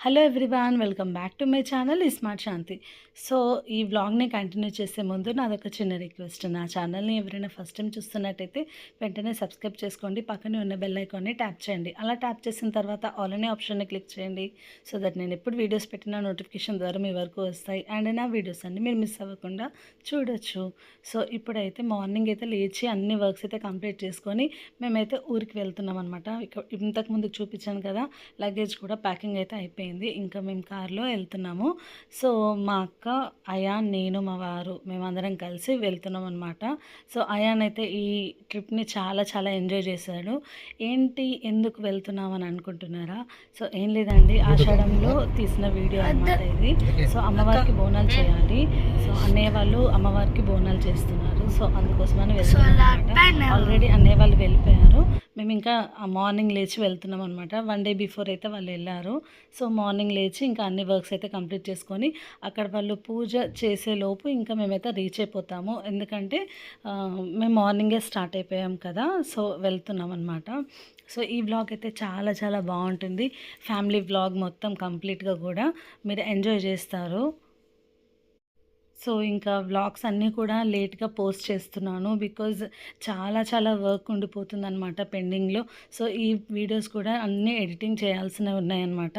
Hello everyone welcome back to my channel smart Shanti so ఈ వ్లాగ్ని continue చేసే ముందు నాదొక చిన్న రిక్వెస్ట్ నా ఛానల్ని ఎవరైనా ఫస్ట్ టైం చూస్తున్నట్టయితే వెంటనే సబ్స్క్రైబ్ చేసుకోండి పక్కనే ఉన్న బెల్ ఐకాన్ని ట్యాప్ చేయండి. అలా ట్యాప్ చేసిన తర్వాత ఆల్ అనే ఆప్షన్ని క్లిక్ చేయండి సో దట్ నేను ఎప్పుడు వీడియోస్ పెట్టినా నోటిఫికేషన్ ద్వారా మీ వరకు వస్తాయి. అండ్ నా వీడియోస్ అన్ని మీరు మిస్ అవ్వకుండా చూడొచ్చు. సో ఇప్పుడైతే మార్నింగ్ అయితే లేచి అన్ని వర్క్స్ అయితే కంప్లీట్ చేసుకొని మేమైతే ఊరికి వెళ్తున్నాం అనమాట ఇంతకు ఇంతకుముందు చూపించాను కదా లగేజ్ కూడా ప్యాకింగ్ అయితే అయిపోయింది. ఇంకా మేము కార్లో వెళ్తున్నాము. సో మా అక్క అయాన్ నేను మా వారు మేమందరం కలిసి వెళ్తున్నాం అనమాట సో అయాన్ అయితే ఈ ట్రిప్ని చాలా చాలా ఎంజాయ్ చేశాడు. ఏంటి ఎందుకు వెళ్తున్నాం అని అనుకుంటున్నారా? సో ఏం లేదండి. ఆషాఢంలో తీసిన వీడియో అనమాట ఇది. సో అమ్మవారికి బోనాలు చేయాలి. సో అన్నయ్య వాళ్ళు అమ్మవారికి బోనాలు చేస్తున్నారు. సో అందుకోసమని వెళ్తున్నాం ఆల్రెడీ అన్నయ్య వాళ్ళు వెళ్ళిపోయారు. మేము ఇంకా మార్నింగ్ లేచి వెళ్తున్నాం అనమాట వన్ డే బిఫోర్ అయితే వాళ్ళు వెళ్ళారు. సో మార్నింగ్ లేచి ఇంకా అన్ని వర్క్స్ అయితే కంప్లీట్ చేసుకొని అక్కడ వాళ్ళు పూజ చేసేలోపు ఇంకా మేమైతే రీచ్ అయిపోతాము. ఎందుకంటే మేము మార్నింగే స్టార్ట్ అయిపోయాం కదా సో వెళ్తున్నాం అనమాట సో ఈ వ్లాగ్ అయితే చాలా చాలా బాగుంటుంది. ఫ్యామిలీ వ్లాగ్ మొత్తం కంప్లీట్గా కూడా మీరు ఎంజాయ్ చేస్తారు. సో ఇంకా వ్లాగ్స్ అన్నీ కూడా లేట్గా పోస్ట్ చేస్తున్నాను బికాజ్ చాలా చాలా వర్క్ ఉండిపోతుంది అనమాట పెండింగ్లో. సో ఈ వీడియోస్ కూడా అన్నీ ఎడిటింగ్ చేయాల్సినవి ఉన్నాయన్నమాట.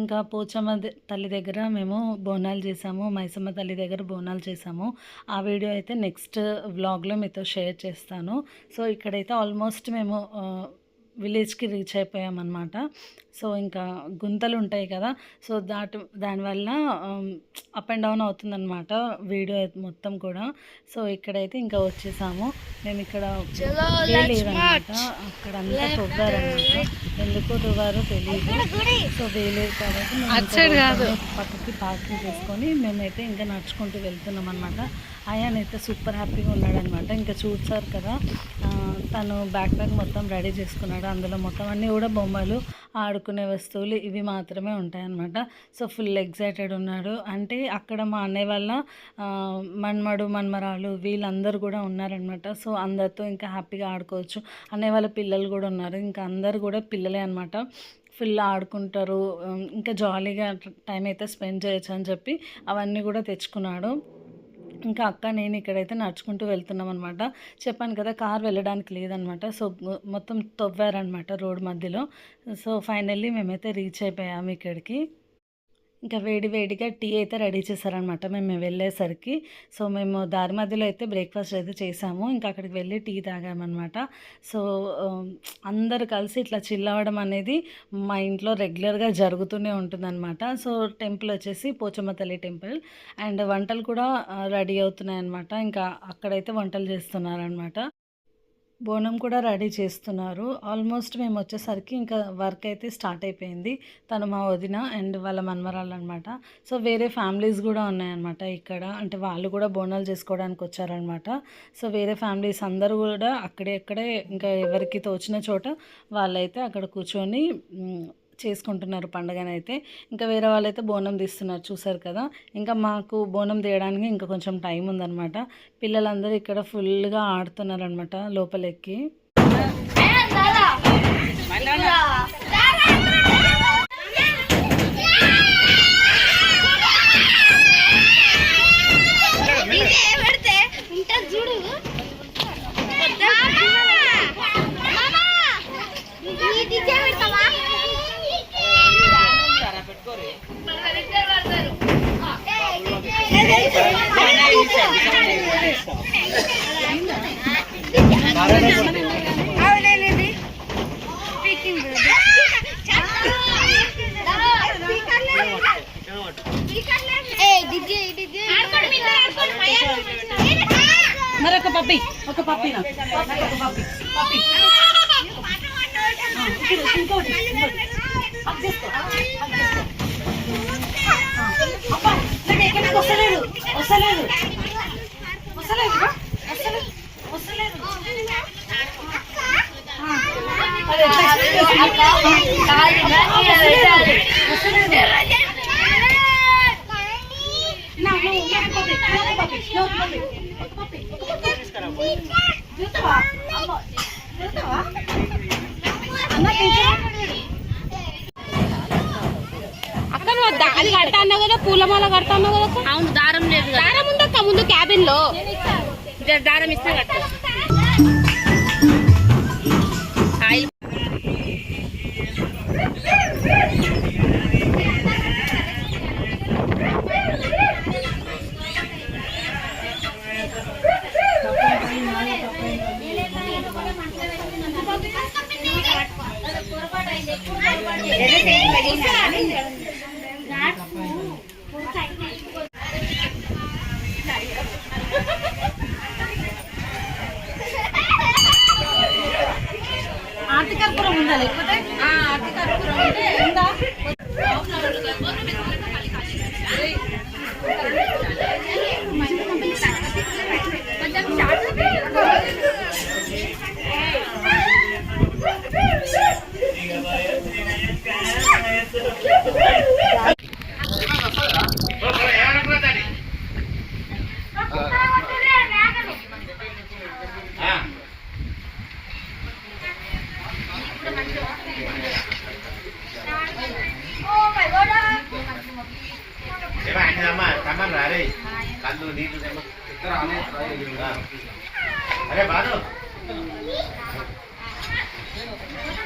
ఇంకా పోచమ్మ తల్లి దగ్గర మేము బోనాలు చేసాము మైసమ్మ తల్లి దగ్గర బోనాలు చేసాము. ఆ వీడియో అయితే నెక్స్ట్ వ్లాగ్లో మీతో షేర్ చేస్తాను. సో ఇక్కడైతే ఆల్మోస్ట్ మేము విలేజ్కి రీచ్ అయిపోయామన్నమాట. సో ఇంకా గుంతలు ఉంటాయి కదా. సో దాటి దానివల్ల అప్ అండ్ డౌన్ అవుతుందన్నమాట వీడియో మొత్తం కూడా. సో ఇక్కడైతే ఇంకా వచ్చేసాము. మేము ఇక్కడ వేలేదన్నమాట అక్కడ అంతా తవ్వారనమాట ఎందుకో తవ్వారో తెలియదు సో వేలేదు కాబట్టి పక్కకి పార్కింగ్ చేసుకొని మేమైతే ఇంకా నడుచుకుంటూ వెళ్తున్నాం అనమాట అయాన్ అయితే సూపర్ హ్యాపీగా ఉన్నాడనమాట ఇంకా చూసారు కదా. తను బ్యాక్ ప్యాక్ మొత్తం రెడీ చేసుకున్నాడు. అందులో మొత్తం అన్నీ కూడా బొమ్మలు ఆడుకునే వస్తువులు ఇవి మాత్రమే ఉంటాయన్నమాట. సో ఫుల్ ఎగ్జైటెడ్ ఉన్నాడు. అంటే అక్కడ మా అన్నయ్య వాళ్ళ మన్మడు మన్మరాలు వీళ్ళందరూ కూడా ఉన్నారనమాట సో అందరితో ఇంకా హ్యాపీగా ఆడుకోవచ్చు. అన్నయ్య వాళ్ళ పిల్లలు కూడా ఉన్నారు. ఇంకా అందరు కూడా పిల్లలే అనమాట ఫుల్ ఆడుకుంటారు. ఇంకా జాలీగా టైం అయితే స్పెండ్ చేయొచ్చు అని చెప్పి అవన్నీ కూడా తెచ్చుకున్నాడు. ఇంకా అక్క నేను ఇక్కడైతే నడుచుకుంటూ వెళ్తున్నాం అనమాట చెప్పాను కదా కార్ వెళ్ళడానికి లేదనమాట సో మొత్తం తవ్వారనమాట రోడ్ మధ్యలో. సో ఫైనల్లీ మేమైతే రీచ్ అయిపోయాము ఇక్కడికి. ఇంకా వేడి వేడిగా టీ అయితే రెడీ చేశారనమాట మేము వెళ్ళేసరికి. సో మేము దారి మధ్యలో అయితే బ్రేక్ఫాస్ట్ అయితే చేసాము. ఇంకా అక్కడికి వెళ్ళి టీ తాగామన్నమాట. సో అందరు కలిసి ఇట్లా చిల్ అవ్వడం అనేది మా ఇంట్లో రెగ్యులర్గా జరుగుతూనే ఉంటుందన్నమాట. సో టెంపుల్ వచ్చేసి పోచమ్మ తల్లి టెంపుల్. అండ్ వంటలు కూడా రెడీ అవుతున్నాయి అనమాట ఇంకా అక్కడైతే వంటలు చేస్తున్నారనమాట బోనం కూడా రెడీ చేస్తున్నారు. ఆల్మోస్ట్ మేము వచ్చేసరికి ఇంకా వర్క్ అయితే స్టార్ట్ అయిపోయింది. తను మా వదిన అండ్ వాళ్ళ మనమరాలు అనమాట సో వేరే ఫ్యామిలీస్ కూడా ఉన్నాయన్నమాట ఇక్కడ. అంటే వాళ్ళు కూడా బోనాలు చేసుకోవడానికి వచ్చారనమాట సో వేరే ఫ్యామిలీస్ అందరూ కూడా అక్కడే అక్కడే ఇంకా ఎవరికి తోచిన చోట వాళ్ళైతే అక్కడ కూర్చొని చేసుకుంటున్నారు పండుగనైతే. ఇంకా వేరే వాళ్ళైతే బోనం తీస్తున్నారు చూసారు కదా. ఇంకా మాకు బోనం తీయడానికి ఇంకా కొంచెం టైం ఉందన్నమాట. పిల్లలందరూ ఇక్కడ ఫుల్గా ఆడుతున్నారు అనమాట లోపలెక్కి చూడు అవునండి స్పీకింగ్ ఏ డిజే డిజే మరి ఒక పప్పి ఒక పప్పి నా. ఒక పప్పి పప్పి ఇంకోటి ఇంకోటి. హగ్ చేసుకో, హగ్ చేసుకో. అబ్బా, నాకు ఎక్కడికి వస్తలేదు వస్తలేదు నువ్వు. అక్క దా- అది కడతా అన్నావు కదా పూలమాల కడతా అన్నావు కదా? అవును దారం లేదు. దారం ముందు క్యాబిన్లో దారం ఇస్తే కట్టు కళ్ళు నీళ్ళు తెమ్మ. అరే బాను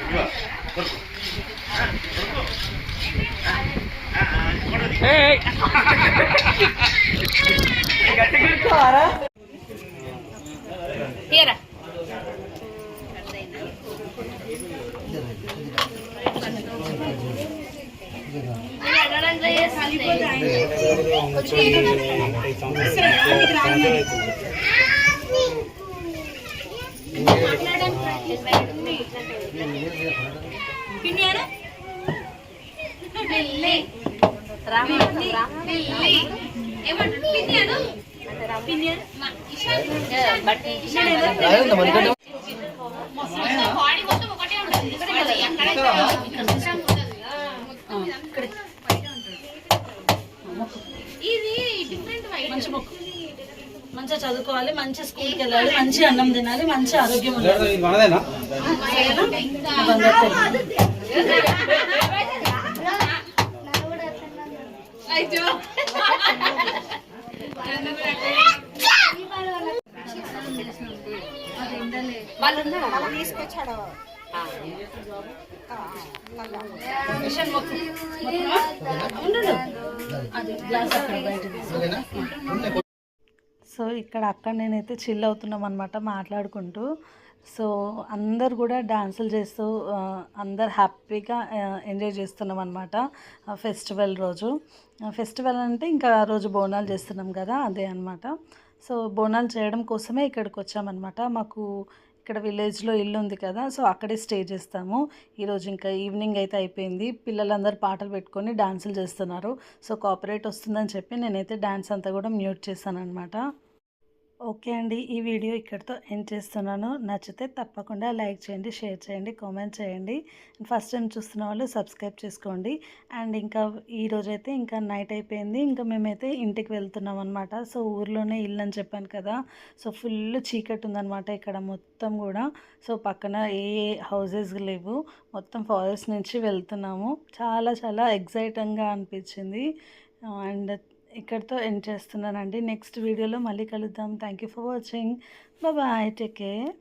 ఇదిగో, కొరుకు. ఆ, కొరుకు. ఆ, ఆ, మంచి మొక్కు మంచిగా చదువుకోవాలి మంచి స్కూల్కి వెళ్ళాలి మంచి అన్నం తినాలి మంచి ఆరోగ్యం ఉండాలి. బంగారు తల్లి. మిషన్ అక్కడ. సో ఇక్కడ అక్క నేనైతే చిల్ అవుతున్నాం అనమాట మాట్లాడుకుంటూ. సో అందరు కూడా డాన్సులు చేస్తూ అందరు హ్యాపీగా ఎంజాయ్ చేస్తున్నాం అనమాట ఫెస్టివల్ రోజు. ఫెస్టివల్ అంటే ఇంకా ఆ రోజు బోనాలు చేస్తున్నాం కదా అదే అనమాట సో బోనాలు చేయడం కోసమే ఇక్కడికి వచ్చామన్నమాట. మాకు ఇక్కడ విలేజ్లో ఇల్లు ఉంది కదా సో అక్కడే స్టే చేస్తాము. ఈరోజు ఇంకా ఈవినింగ్ అయితే అయిపోయింది. పిల్లలందరూ పాటలు పెట్టుకొని డాన్సులు చేస్తున్నారు. సో కోఆపరేట్ వస్తుందని చెప్పి నేనైతే డాన్స్ అంతా కూడా మ్యూట్ చేశాను అనమాట ఓకే అండి. ఈ వీడియో ఇక్కడితో ఎండ్ చేస్తున్నాను. నచ్చితే తప్పకుండా లైక్ చేయండి షేర్ చేయండి కామెంట్ చేయండి. ఫస్ట్ టైం చూస్తున్న వాళ్ళు సబ్స్క్రైబ్ చేసుకోండి. అండ్ ఇంకా ఈరోజైతే ఇంకా నైట్ అయిపోయింది. ఇంకా మేమైతే ఇంటికి వెళ్తున్నాం అనమాట సో ఊర్లోనే ఇల్లు అని చెప్పాను కదా. సో ఫుల్ చీకటి ఉందనమాట ఇక్కడ మొత్తం కూడా. సో పక్కన ఏ హౌసెస్ లేవు. మొత్తం ఫారెస్ట్ నుంచి వెళ్తున్నాము. చాలా చాలా ఎగ్జైటింగ్గా అనిపించింది. అండ్ ఇక్కడితో ఎండ్ చేస్తున్నానండి. నెక్స్ట్ వీడియోలో మళ్ళీ కలుద్దాం. Thank you for watching bye take care